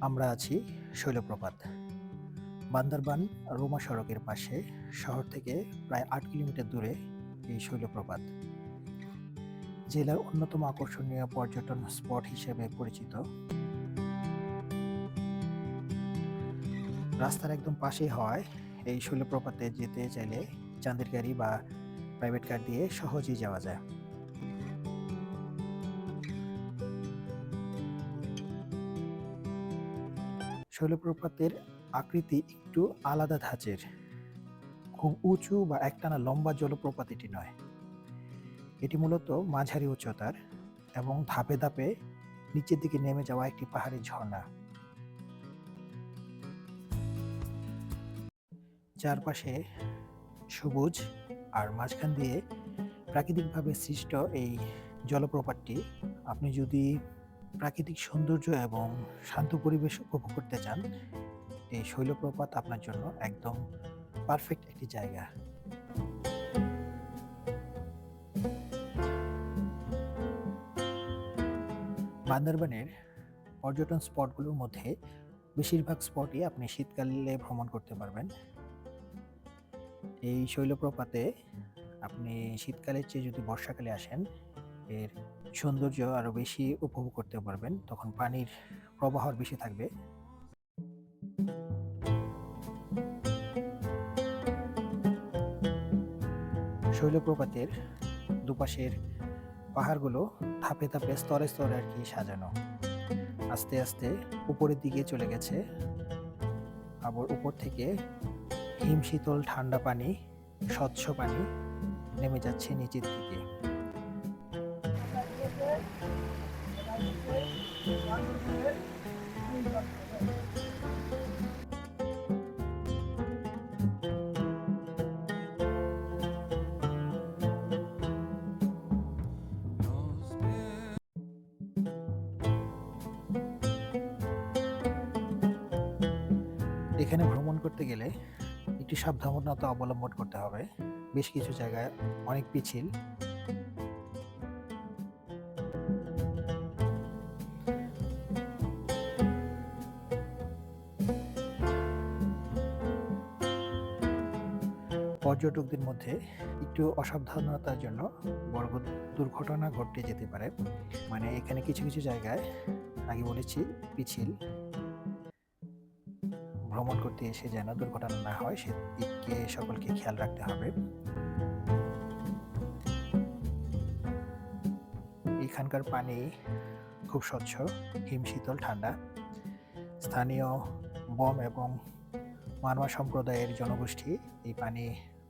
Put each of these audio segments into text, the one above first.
আমরা আছি শৈলপ্রপাত। বান্দরবান রোমা সড়কের পাশে, শহর থেকে প্রায় আট কিলোমিটার দূরে এই শৈলপ্রপাত। জেলার অন্যতম আকর্ষণীয় পর্যটন স্পট হিসেবে পরিচিত। রাস্তার একদম পাশেই হওয়ায় এই শৈলপ্রপাতে যেতে চাইলে চাঁদের গাড়ি বা প্রাইভেট কার দিয়ে সহজেই যাওয়া যায়। শৈলপ্রপাতের আকৃতি একটু আলাদা ধাঁচের। খুব উঁচু বা একটানা লম্বা জলপ্রপাত এটি নয়। এটি মূলত মাঝারি উচ্চতার এবং ধাপে ধাপে নিচের দিকে নেমে যাওয়া একটি পাহাড়ি ঝর্ণা। চারপাশে সবুজ আর মাঝখান দিয়ে প্রাকৃতিকভাবে সৃষ্ট এই জলপ্রপাতটি আপনি যদি প্রাকৃতিক সৌন্দর্য এবং শান্ত পরিবেশ উপভোগ করতে চান, এই শৈলপ্রপাত আপনার জন্য একদম পারফেক্ট একটি জায়গা। বান্দরবানের পর্যটন স্পটগুলোর মধ্যে বেশিরভাগ স্পটই আপনি শীতকালে ভ্রমণ করতে পারবেন। এই শৈলপ্রপাতে আপনি শীতকালের চেয়ে যদি বর্ষাকালে আসেন এর সৌন্দর্য আরও বেশি উপভোগ করতে পারবেন, তখন পানির প্রবাহ বেশি থাকবে। শৈলপ্রপাতের দুপাশের পাহাড়গুলো ধাপে ধাপে স্তরে স্তরে আর কি সাজানো। আস্তে আস্তে উপরের দিকে চলে গেছে। আবার উপর থেকে হিম শীতল ঠান্ডা পানি, স্বচ্ছ পানি নেমে যাচ্ছে নিচের দিকে। এখানে ভ্রমণ করতে গেলে একটু সাবধানতা অবলম্বন করতে হবে। বেশ কিছু জায়গায় অনেক পিছিল পর্যটকদের মধ্যে একটু অসাবধানতার জন্য বড় দুর্ঘটনা ঘটতে যেতে পারে। মানে এখানে কিছু কিছু জায়গায় আগে বলেছি পিছিল ভ্রমণ করতে এসে যেন দুর্ঘটনা না হয়, সেদিকে সকলকে খেয়াল রাখতে হবে। এখানকার পানি খুব স্বচ্ছ হিমশীতল ঠান্ডা। স্থানীয় বম এবং মানবা সম্প্রদায়ের জনগোষ্ঠী এই পানি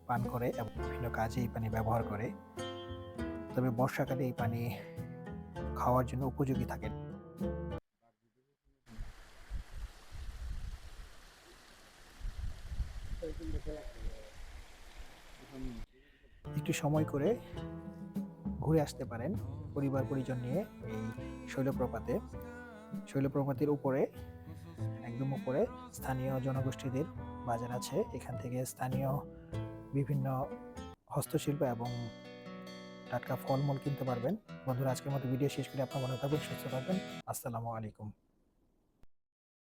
পান করে এবং বিভিন্ন কাজে এই পানি ব্যবহার করে। তবে বর্ষাকালে এই পানি খাওয়ার জন্য উপযোগী থাকে। একটু সময় করে ঘুরে আসতে পারেন পরিবার পরিজন নিয়ে এই শৈলপ্রপাতে। শৈলপ্রপাতের উপরে, একদম উপরে, স্থানীয় জনগোষ্ঠীদের বাজার আছে। এখান থেকে স্থানীয় বিভিন্ন হস্তশিল্প এবং টাটকা ফলমূল কিনতে পারবেন। বন্ধুরা, আজকের মতো ভিডিও শেষ করে আপনার মনে থাকবেন। সুস্থ থাকবেন। আসসালামু আলাইকুম।